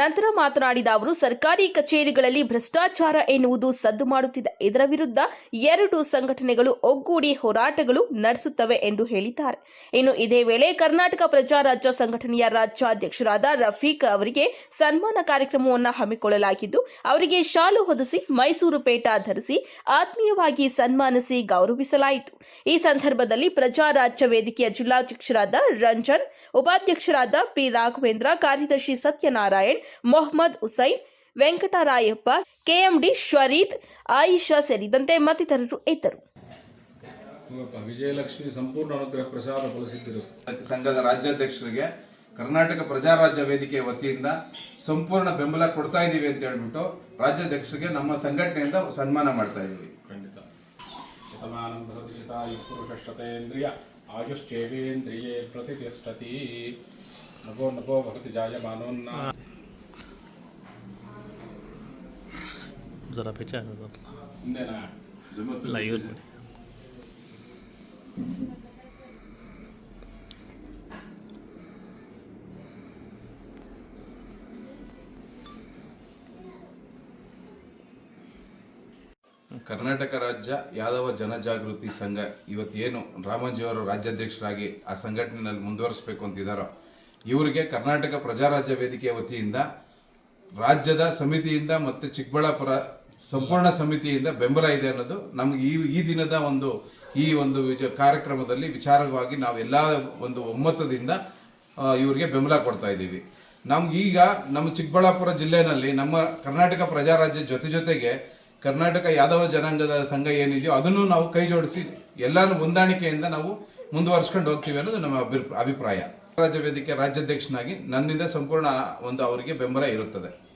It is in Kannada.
ನಂತರ ಮಾತನಾಡಿದ ಅವರು, ಸರ್ಕಾರಿ ಕಚೇರಿಗಳಲ್ಲಿ ಭ್ರಷ್ಟಾಚಾರ ಎನ್ನುವುದು ಸದ್ದು ಮಾಡುತ್ತಿದೆ ಇದರ ವಿರುದ್ಧ ಎರಡು ಸಂಘಟನೆಗಳು ಒಗ್ಗೂಡಿ ಹೋರಾಟಗಳು ನಡೆಸುತ್ತವೆ ಎಂದು ಹೇಳಿದ್ದಾರೆ. ಇನ್ನು ಇದೇ ವೇಳೆ ಕರ್ನಾಟಕ ಪ್ರಜಾರಾಜ್ಯ ಸಂಘಟನೆಯ ರಾಜ್ಯಾಧ್ಯಕ್ಷರಾದ ರಫೀಕ್ ಅವರಿಗೆ ಸನ್ಮಾನ ಕಾರ್ಯಕ್ರಮವನ್ನು ಹಮ್ಮಿಕೊಳ್ಳಲಾಗಿದ್ದು, ಅವರಿಗೆ ಶಾಲು ಹೊದಿಸಿ, ಮೈಸೂರು ಪೇಟ ಧರಿಸಿ, ಆತ್ಮೀಯವಾಗಿ ಸನ್ಮಾನಿಸಿ ಗೌರವಿಸಲಾಯಿತು. ಈ ಸಂದರ್ಭದಲ್ಲಿ ಪ್ರಜಾರಾಜ್ಯ ವೇದಿಕೆಯ ಜಿಲ್ಲಾಧ್ಯಕ್ಷರಾದ ರಂಜನ್, ಉಪಾಧ್ಯಕ್ಷರಾದ ಪಿ ರಾಘವೇಂದ್ರ, ಕಾರ್ಯದರ್ಶಿ ಸತ್ಯನಾರಾಯಣ್ ಮೊಹಮ್ಮದ್ ಹುಸೈನ್ ವೆಂಕಟರಾಯಪ್ಪ ಕೆಎಂಡಿ ಶ್ವರೀತ್ ಆಯಿಷಾ ಸೇರಿದಂತೆ ಮತ್ತಿತರರು ಇದ್ದರು ಹೋಗಪ್ಪ ವಿಜಯಲಕ್ಷ್ಮಿ ಸಂಪೂರ್ಣ ಅನುಗ್ರಹ ಪ್ರಸಾದ ಫಲಸಿದ್ದರು ಸಂಘದ ರಾಜ್ಯಾಧ್ಯಕ್ಷರಿಗೆ ಕರ್ನಾಟಕ ಪ್ರಜಾರಾಜ್ಯ ವೇದಿಕೆ ವತಿಯಿಂದ ಸಂಪೂರ್ಣ ಬೆಂಬಲ ಕೊಡ್ತಾ ಇದ್ದೀವಿ ಅಂತ ಹೇಳ್ಬಿಟ್ಟು ರಾಜ್ಯಾಧ್ಯಕ್ಷರಿಗೆ ನಮ್ಮ ಸಂಘಟನೆಯಿಂದ ಸನ್ಮಾನ ಮಾಡ್ತಾ ಇದ್ದೀವಿ ಖಂಡಿತ ಶತಮಾನಂ ಭವತಿ ಶತಾಯು ಪುರುಷಶತೇಂದ್ರಿಯ ಆಯುಶ್ಚೇವೇಂದ್ರಿಯೇ ಪ್ರತಿಷ್ಠತಿ ನಭೋ ನಭೋ ಭವತಿ ಜಾಯಮಾನೋನ್ನ जरा पीछे आ जाओ ಇನ್ನೇನಾ लाइव में ಕರ್ನಾಟಕ ರಾಜ್ಯ ಯಾದವ ಜನಜಾಗೃತಿ ಸಂಘ ಇವತ್ತೇನು ರಾಮಂಜಿಯವರು ರಾಜ್ಯಾಧ್ಯಕ್ಷರಾಗಿ ಆ ಸಂಘಟನೆಯಲ್ಲಿ ಮುಂದುವರಿಸಬೇಕು ಅಂತಿದ್ದಾರೋ ಇವರಿಗೆ ಕರ್ನಾಟಕ ಪ್ರಜಾರಾಜ್ಯ ವೇದಿಕೆಯ ವತಿಯಿಂದ ರಾಜ್ಯದ ಸಮಿತಿಯಿಂದ ಮತ್ತು ಚಿಕ್ಕಬಳ್ಳಾಪುರ ಸಂಪೂರ್ಣ ಸಮಿತಿಯಿಂದ ಬೆಂಬಲ ಇದೆ ಅನ್ನೋದು ನಮ್ಗೆ ಈ ಈ ದಿನದ ಒಂದು, ಈ ಒಂದು ವಿಜ, ಕಾರ್ಯಕ್ರಮದಲ್ಲಿ ವಿಚಾರವಾಗಿ ನಾವೆಲ್ಲ ಒಂದು ಒಮ್ಮತದಿಂದ ಇವರಿಗೆ ಬೆಂಬಲ ಕೊಡ್ತಾ ಇದ್ದೀವಿ. ನಮ್ಗೆ ಈಗ ನಮ್ಮ ಚಿಕ್ಕಬಳ್ಳಾಪುರ ಜಿಲ್ಲೆನಲ್ಲಿ ನಮ್ಮ ಕರ್ನಾಟಕ ಪ್ರಜಾರಾಜ್ಯ ಜೊತೆ ಜೊತೆಗೆ ಕರ್ನಾಟಕ ಯಾದವ ಜನಾಂಗದ ಸಂಘ ಏನಿದೆಯೋ ಅದನ್ನು ನಾವು ಕೈ ಜೋಡಿಸಿ ಎಲ್ಲಾನು ಹೊಂದಾಣಿಕೆಯಿಂದ ನಾವು ಮುಂದುವರ್ಸ್ಕೊಂಡು ಹೋಗ್ತೀವಿ ಅನ್ನೋದು ನಮ್ಮ ಅಭಿ- ಅಭಿಪ್ರಾಯ. ರಾಜ್ಯ ವೇದಿಕೆ ರಾಜ್ಯಾಧ್ಯಕ್ಷನಾಗಿ ನನ್ನಿಂದ ಸಂಪೂರ್ಣ ಒಂದು ಅವರಿಗೆ ಬೆಂಬಲ ಇರುತ್ತದೆ.